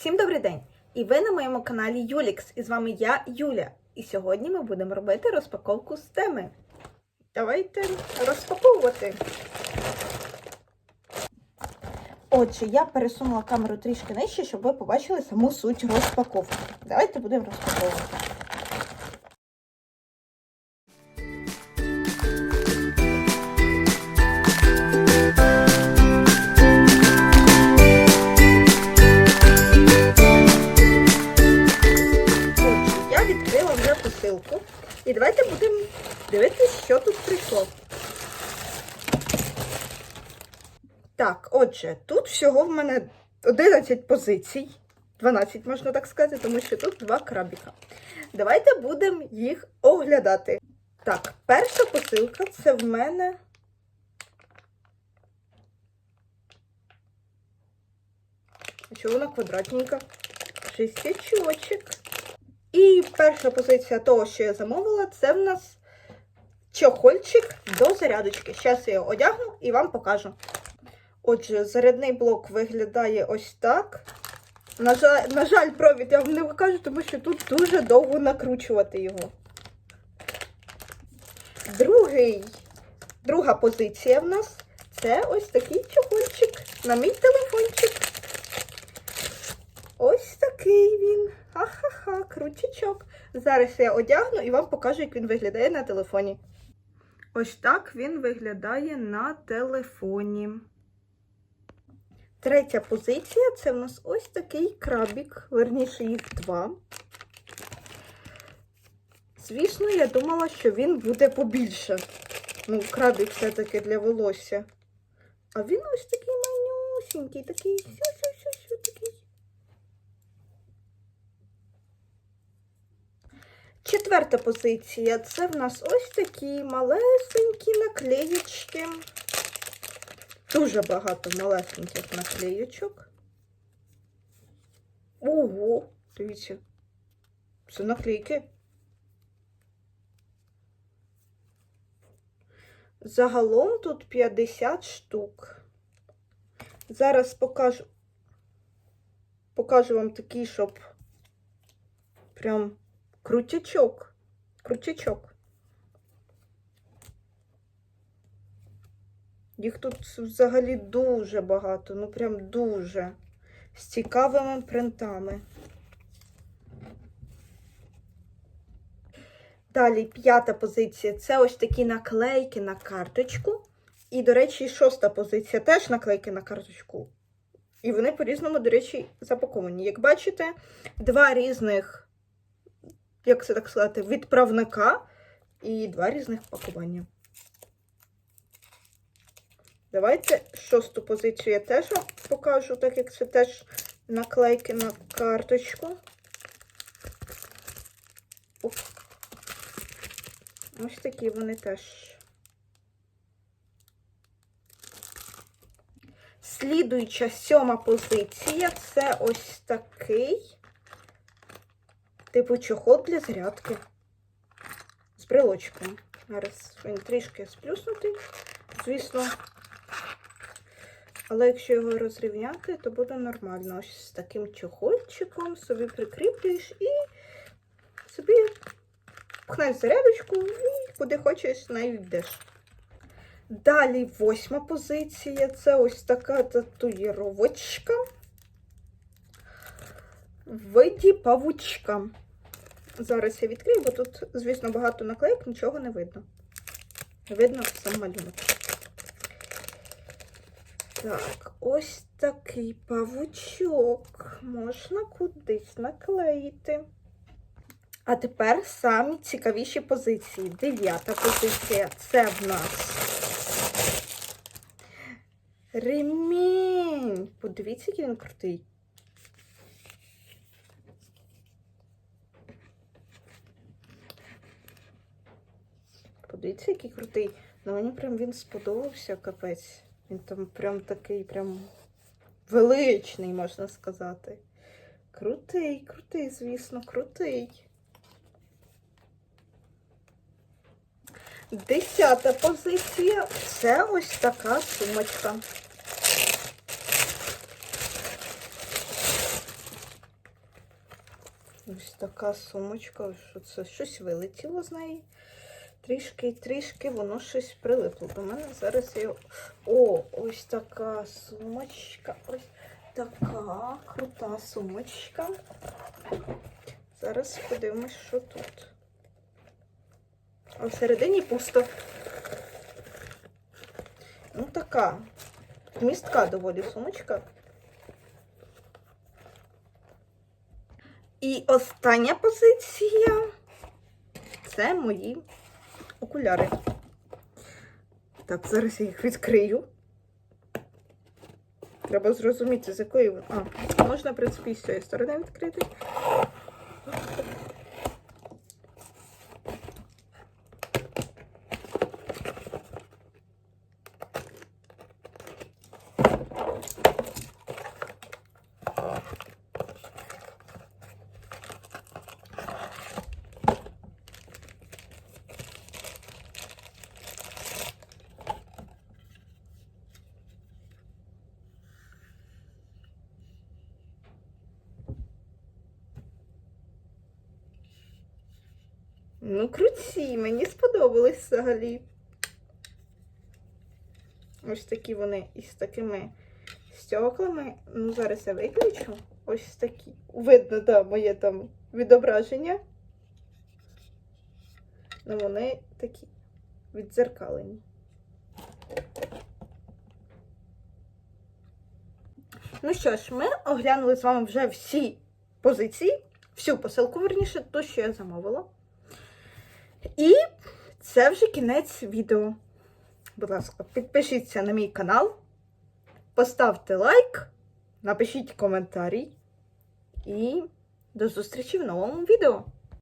Всім добрий день! І ви на моєму каналі Юлікс. І з вами я, Юля. І сьогодні ми будемо робити розпаковку з теми. Давайте розпаковувати. Отже, я пересунула камеру трішки нижче, щоб ви побачили саму суть розпаковки. Давайте будемо розпаковувати. Так, отже, тут всього в мене 11 позицій. 12, можна так сказати, тому що тут два крабіка. Давайте будемо їх оглядати. Так, перша посилка це в мене. Чого вона квадратненька? Шістячочок. І перша позиція того, що я замовила, це в нас чохольчик до зарядочки. Зараз я його одягну і вам покажу. Отже, зарядний блок виглядає ось так. На жаль, на жаль, провід я вам не покажу, тому що тут дуже довго накручувати його. Другий, друга позиція в нас це ось такий чохольчик на мій телефончик. Ось такий він. Ха-ха-ха, крутячок. Зараз я одягну і вам покажу, як він виглядає на телефоні. Ось так він виглядає на телефоні. Третя позиція це в нас ось такий крабік, верніше їх два. Звісно, я думала, що він буде побільше. Ну, крабік все-таки для волосся. А він ось такий манюсінький, такий сю-сю-сю-сю такий. Четверта позиція це в нас ось такі малесенькі наклеєчки. Дуже багато малесеньких наклеєчок. Ого, дивіться. Це наклейки. Загалом тут 50 штук. Зараз покажу, покажу вам такий, щоб прям крутячок. Крутячок. Їх тут взагалі дуже багато, ну прям дуже. З цікавими принтами. Далі п'ята позиція це ось такі наклейки на карточку. І, до речі, шоста позиція теж наклейки на карточку. І вони по-різному, до речі, запаковані. Як бачите, два різних, як це так сказати, відправника і два різних пакування. Давайте шосту позицію я теж вам покажу, так як це теж наклейки на карточку. Оп. Ось такі вони теж. Слідуюча сьома позиція це ось такий, типу чохол для зарядки. З брелочком. Зараз він трішки сплюснутий, звісно. Але якщо його розрівняти, то буде нормально. Ось з таким чохольчиком собі прикріплюєш і собі пхнеш зарядочку і куди хочеш нею йдеш. Далі восьма позиція це ось така татуїровочка в виді павучка. Зараз я відкрию, бо тут, звісно, багато наклейок, нічого не видно. Видно сам малюнок. Так, ось такий павучок. Можна кудись наклеїти. А тепер самі цікавіші позиції. Дев'ята позиція це в нас ремінь. Подивіться, який він крутий. Подивіться, який крутий. Ну, мені прям він сподобався, капець. Він там прям такий, прям величний, можна сказати. Крутий, крутий, звісно, крутий. Десята позиція це ось така сумочка. Ось така сумочка, що це щось вилетіло з неї. Трішки, трішки воно щось прилипло до мене. Зараз я. О, ось така сумочка. Ось така крута сумочка. Зараз подивимось, що тут. А всередині пусто. Ну, така. Містка доволі сумочка. І остання позиція це мої окуляри. Так, зараз я їх відкрию. Треба зрозуміти, з якої. А, можна, в принципі, і з цієї сторони відкрити. Ну, круті, мені сподобались взагалі. Ось такі вони із такими стеклами. Ну, зараз я виключу. Ось такі. Видно, да, моє там відображення. Ну, вони такі віддзеркалені. Ну що ж, ми оглянули з вами вже всі позиції, всю посилку, верніше, то, що я замовила. І це вже кінець відео. Будь ласка, підпишіться на мій канал, поставте лайк, напишіть коментарі і до зустрічі в новому відео.